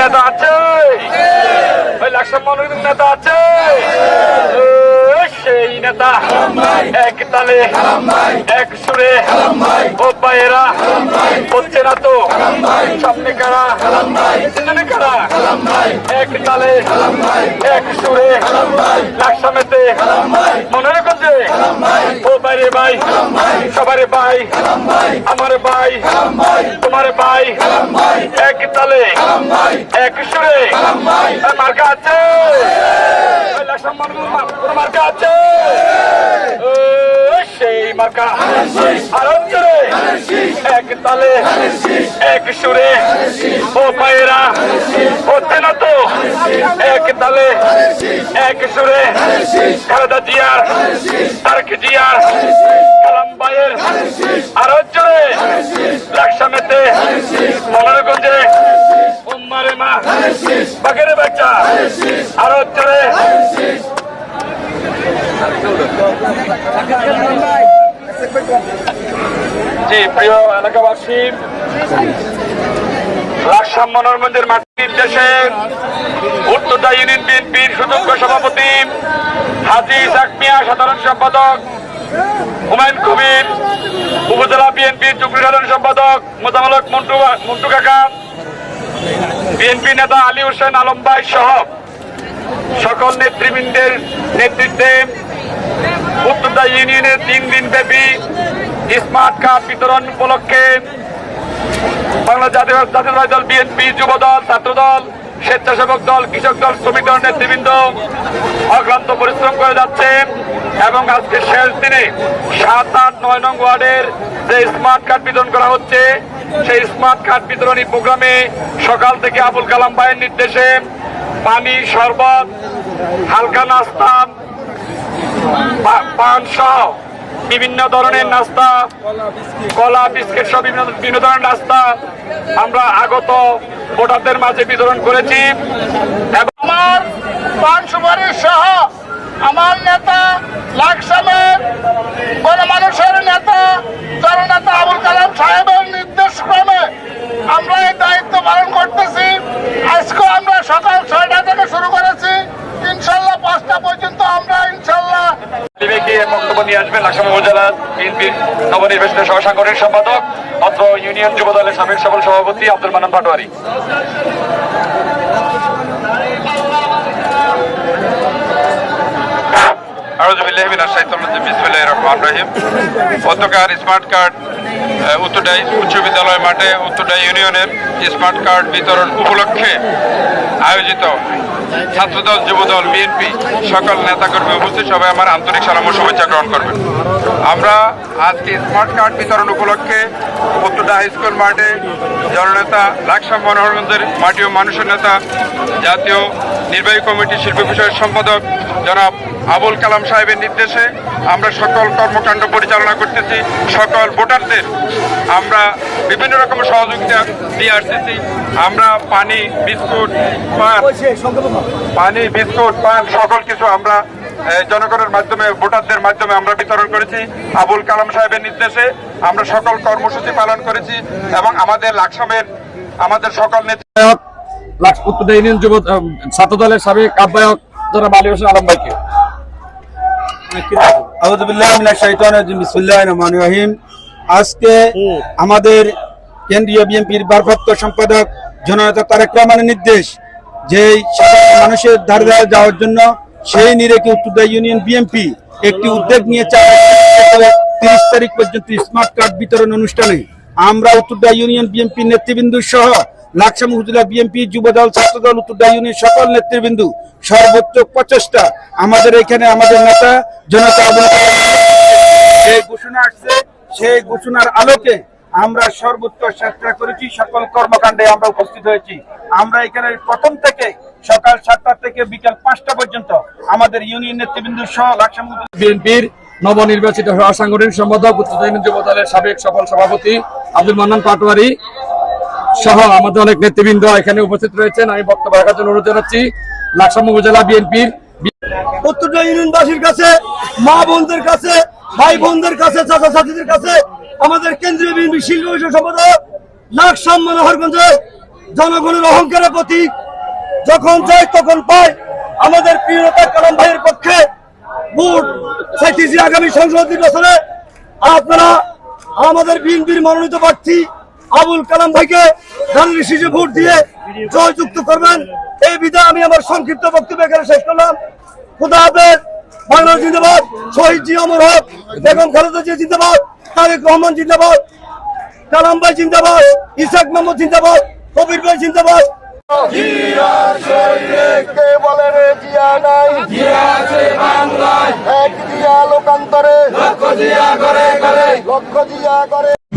নেতা আছে? ওই মনোরঞ্জন নেতা আছে? সেই নেতা। এক তালে, এক সুরে। ও পায়েরা, হচ্ছে না তো? সামনে কারা? পিছনে কারা? এক তালে, এক সুরে। লাকসামেতে মনোরগঞ্জে ও বাইরে ভাই। সবারে ভাই। আমার ভাই। তোমার ভাই। এক তালে। এক সুরে। আমার কাছে তোমার কাছে সেই মার্কা। আর এক তালে এক সুরে ও পায়েরা হচ্ছে না তো এক তালে এক সুরে খালেদা জিয়ার তারেক জিয়ার কালাম ভাইয়ের আর অঞ্চলে লাকসামেতে মনোরগঞ্জে উম্মারে মা বাগের বাচ্চা আর অঞ্চলে জি, প্রিয় এলাকাবাসী লাকসাম মাটির দেশে উত্তরদা ইউনিয়ন বিএনপির সুযোগ্য সভাপতি হাজি জাকমিয়া সাধারণ সম্পাদক হুমায়ুন কবির, উপজেলা বিএনপির যুগ্ম সাধারণ সম্পাদক মোজামলক মন্টু মন্টু কাকা, বিএনপি নেতা আলী হোসেন আলম ভাই সহ সকল নেতৃবৃন্দের নেতৃত্বে উত্তরদা ইউনিয়নের তিন দিন ব্যাপী স্মার্ট কার্ড বিতরণ উপলক্ষে বাংলা জাতীয় জাতীয় দল, বিএনপি যুব দল ছাত্র দল স্বেচ্ছাসেবক দল, কৃষক দল শ্রমিক দল নেতৃবৃন্দ অক্লান্ত পরিশ্রম করে যাচ্ছে এবং আজকে শেষ দিনে সাত আট নয় নং ওয়ার্ডের যে স্মার্ট কার্ড বিতরণ করা হচ্ছে, সেই স্মার্ট কার্ড বিতরণী প্রোগ্রামে সকাল থেকে আবুল কালাম ভাইয়ের নির্দেশে পানি, শরবত, হালকা নাস্তা পান সহ বিভিন্ন ধরনের নাস্তা, কলা, বিস্কিট সব বিভিন্ন বিভিন্ন ধরনের নাস্তা আমরা আগত ভোটারদের মাঝে বিতরণ করেছি। আমার পান সুপারিশ সহ আমার নেতা লাকসামের গণমানুষের নেতা জননেতা আবুল কালাম সাহেবের নির্দেশ ক্রমে আমরা এই দায়িত্ব পালন করতেছি আজকে আমরা সকাল ছয়টা থেকে শুরু করেছি ইনশাল্লাহ পাঁচটা পর্যন্ত আমরা ইনশাল্লাহ বিবেকে বক্তব্য নিয়ে আসবেন লাকসাম উপজেলা বিএনপির নবনির্বাচিত সহ সাংগঠনিক সম্পাদক অত্র ইউনিয়ন যুব দলের সাবেক সফল সভাপতি আব্দুল মানান পাটোয়ারি। স্মার্ট কার্ড আহ, উত্তরডাই উচ্চ বিদ্যালয় মাঠে উত্তরডাই ইউনিয়নের স্মার্ট কার্ড বিতরণ উপলক্ষে আয়োজিত ছাত্রদল, যুবদল বিএনপি সকল নেতাকর্মী উপস্থিত, সবাই আমার আন্তরিক সালাম ও শুভেচ্ছা গ্রহণ করবেন। আমরা আজকে স্মার্ট কার্ড বিতরণ উপলক্ষে উত্তরডা হাইস্কুল মাঠে জননেতা লাকসাম মনোহরগঞ্জের মাটি ও মানুষের নেতা, জাতীয় নির্বাহী কমিটি শিল্পী বিষয়ের সম্পাদক জনাব আবুল কালাম সাহেবের নির্দেশে আমরা সকল কর্মকাণ্ড পরিচালনা করতেছি, সকল ভোটারদের আমরা বিভিন্ন রকমের সহযোগিতা দিয়ে আসতেছি। আমরা পানি, বিস্কুট, পান, পানি, বিস্কুট, পান সকল কিছু আমরা জনগণের মাধ্যমে, ভোটারদের মাধ্যমে আমরা বিতরণ করেছি। আবুল কালাম সাহেবের নির্দেশে আমরা সকল কর্মসূচি পালন করেছি এবং আমাদের লাকসামের, আমাদের সকল নেতা আহ্বায়ক লাক্স- উত্তর ইউনিয়ন যুব ছাত্র দলের সাবেক আহ্বায়ক, জনাব আলী হোসেন আলম ভাইকে। আজকে আমাদের কেন্দ্রীয় বিএনপির ভারপ্রাপ্ত সম্পাদক জননেতা তারেক রহমানের নির্দেশ যে মানুষের ধারে ধারে যাওয়ার জন্য সেই নিরেকে উত্তরদা ইউনিয়ন বিএনপি। একটি উদ্যোগ নিয়ে তিরিশ তারিখ পর্যন্ত স্মার্ট কার্ড বিতরণ অনুষ্ঠানে আমরা উত্তরদা ইউনিয়ন বিএনপি নেতৃবৃন্দ সহ লাকসাম উপজেলা বিএনপি যুবদল, ছাত্রদল, উত্তরদা ইউনিয়ন সকল নেতৃবৃন্দ, সর্বোচ্চ প্রচেষ্টা আমাদের এখানে আমাদের নেতা, জনতা যে ঘোষণা আসছে, সেই ঘোষণার আলোকে আমরা সর্বোচ্চ চেষ্টা করেছি, সকল কর্মকাণ্ডে আমরা উপস্থিত হয়েছি। আমরা এখানে প্রথম থেকে সকাল সাতটা থেকে বিকাল পাঁচটা পর্যন্ত আমাদের ইউনিয়ন নেতৃবৃন্দ বিএনপির নবনির্বাচিত সাংগঠনিক সম্পাদক উত্তর যুব দলের সাবেক সফল সভাপতি আব্দুল মান্নান পাটোয়ারি সহ আমাদের অনেক নেতৃবৃন্দ এখানে উপস্থিত রয়েছেন। আমি বক্তব্য রাখার জন্য অনুরোধ জানাচ্ছি লাকসাম উপজেলা বিএনপির প্রত্যেকটা ইউনিয়নবাসীর কাছে, মা বোনদের কাছে, ভাই বোনদের কাছে, চাচা চাচিদের কাছে, আমাদের কেন্দ্রীয় বিএনপি শিল্প সম্পাদক লাকসাম মনোহরগঞ্জে জনগণের অহংকারের প্রতীক। যখন যায় তখন পায় আমাদের প্রিয়তা কালাম ভাইয়ের পক্ষে ভোট। চাইতেছি আগামী সংসদ নির্বাচনে আপনারা আমাদের বিএনপির মনোনীত প্রার্থী আবুল কালাম ভাইকে ধানের শীষে ভোট দিয়ে জয়যুক্ত করবেন। এই বিধায় আমি আমার সংক্ষিপ্ত বক্তব্য এখানে শেষ করলাম। খুদা হাফেজ বাংলাদেশ জিন্দাবাদ শহীদ জি অমর হক বেগম খালেদা জিয়া জিন্দাবাদ তারেক রহমান জিন্দাবাদ কালাম ভাই জিন্দাবাদ ইসাক মোহাম্মদ জিন্দাবাদ কবির ভাই জিন্দাবাদ। কে বলে রে জিয়া নাই। এক জিয়া লোকান্তরে। লক্ষ জিয়া করে লক্ষ জিয়া করে